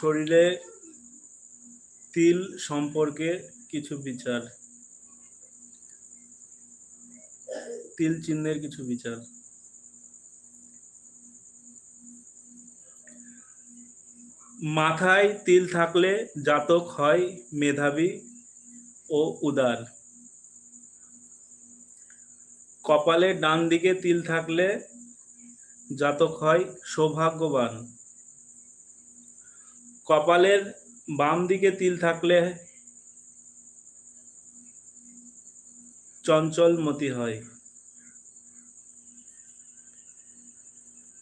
শরীরে তিল সম্পর্কে কিছু বিচার। তিল চিহ্নের কিছু বিচার। মাথায় তিল থাকলে জাতক হয় মেধাবী ও উদার। কপালে ডান দিকে তিল থাকলে জাতক হয় সৌভাগ্যবান। কপালের বাম দিকে তিল থাকলে চঞ্চলমতি হয়।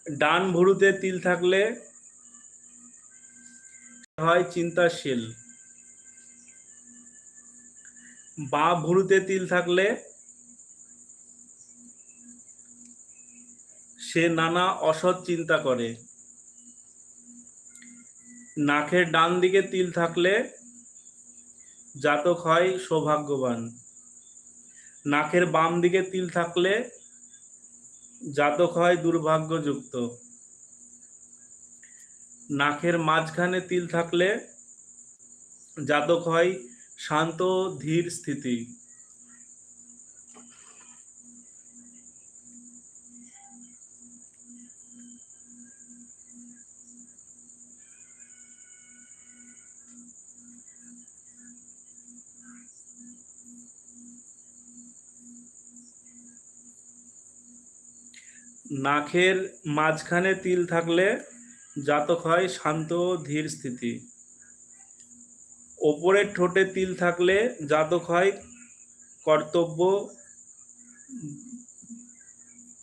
ডান ভুরুতে তিল থাকলে হয় চিন্তাশীল। বা ভুরুতে তিল থাকলে সে নানা অসৎ চিন্তা করে। নাকের ডান দিকে তিল থাকলে জাতক হয় সৌভাগ্যবান। নাকের বাম দিকে তিল থাকলে জাতক হয় দুর্ভাগ্যযুক্ত। নাকের মাঝখানে তিল থাকলে জাতক হয় শান্ত, ধীর স্থিতি। নাকের মাঝখানে তিল থাকলে জাতক হয় শান্ত ধীর স্থিতি। ওপরের ঠোঁটে তিল থাকলে জাতক হয় কর্তব্য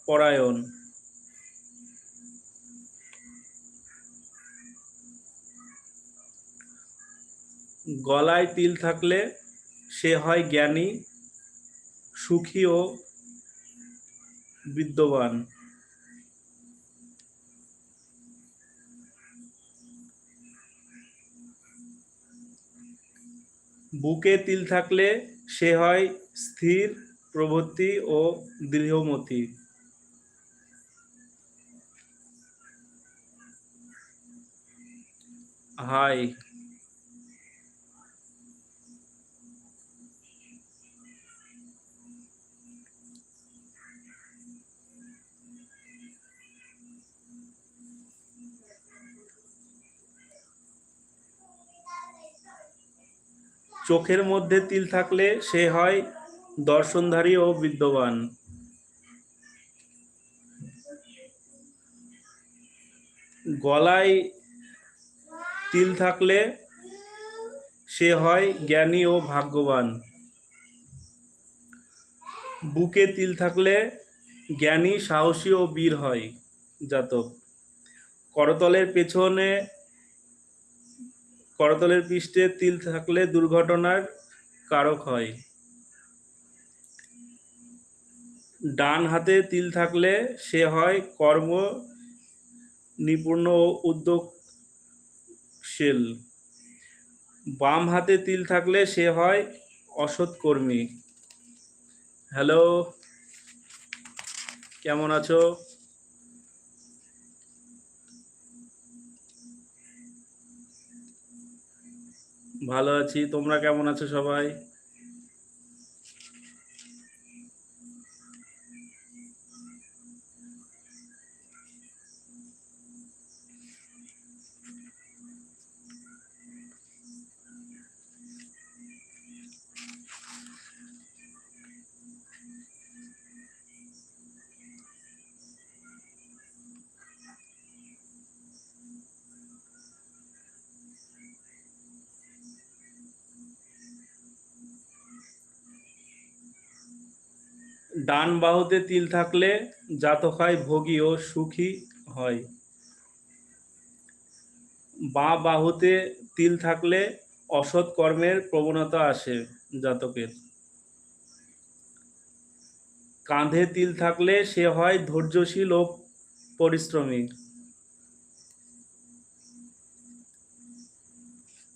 পরায়ণ। গলায় তিল থাকলে সে হয় জ্ঞানী, সুখী ও বিদ্যমান বুকে তিল থাকলে সে হয় স্থির প্রবৃত্তি ও দৃঢ়মতি। হাই চোখের মধ্যে তিল থাকলে সে হয় দর্শনধারী ও বিদ্যমান গলায় তিল থাকলে সে হয় জ্ঞানী ও ভাগ্যবান। বুকে তিল থাকলে জ্ঞানী, সাহসী ও বীর হয় জাতক। করতলের পেছনে করতলের পৃষ্ঠে তিল থাকলে দুর্ঘটনার কারক হয়। ডান হাতে তিল থাকলে সে হয় কর্ম নিপুণ ও উদ্যোগশীল। বাম হাতে তিল থাকলে সে হয় অসৎ কর্মী। হ্যালো কেমন আছো? ভালো আছি। তোমরা কেমন আছো সবাই? ডান বাহুতে তিল থাকলে জাতক হয় ভোগী ও সুখী হয়। বাঁ বাহুতে তিল থাকলে অসৎ কর্মের প্রবণতা আসে জাতকের। কাঁধে তিল থাকলে সে হয় ধৈর্যশীল ও পরিশ্রমী।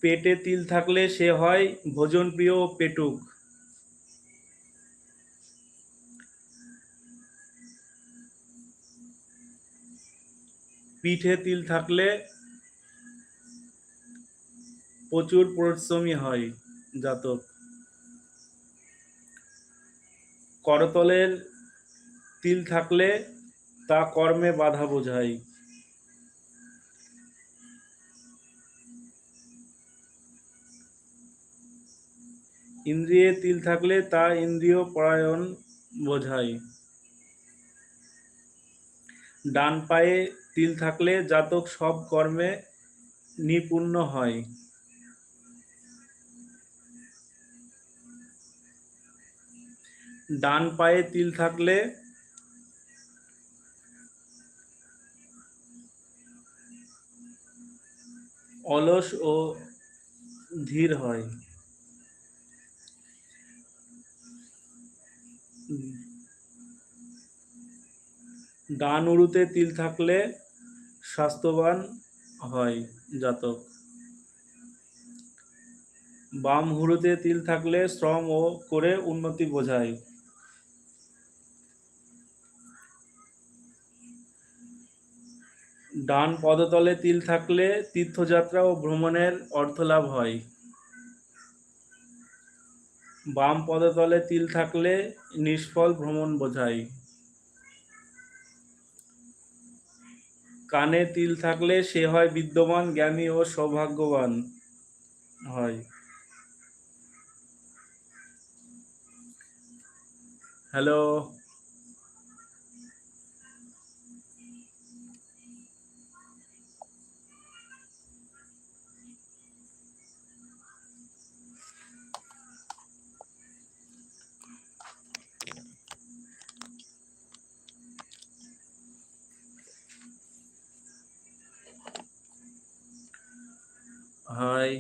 পেটে তিল থাকলে সে হয় ভোজনপ্রিয় ও পেটুক। পিঠে তিল থাকলে প্রচুর পরিশ্রমী হয় জাতক। করতলের তিল থাকলে তা কর্মে বাধা বোঝায়। ইন্দ্রিয়ে তিল থাকলে তা ইন্দ্রিয় পরায়ণ বোঝায়। ডান পায়ে তিল থাকলে জাতক সব কর্মে নিপুণ্য হয়। ডান পায়ে তিল থাকলে অলস ও ধীর হয়। ডান উরুতে তিল থাকলে স্বাস্থ্যবান হয় জাতক। বাম হুরুতে তিল থাকলে শ্রম ও করে উন্নতি বোঝায়। ডান পদতলে তিল থাকলে তীর্থযাত্রা ও ভ্রমণের অর্থলাভ হয়। বাম পদতলে তিল থাকলে নিষ্ফল ভ্রমণ বোঝায়। কানে তিল থাকলে সে হয় বিদ্যমান জ্ঞানী ও সৌভাগ্যবান। হয়। Hello hi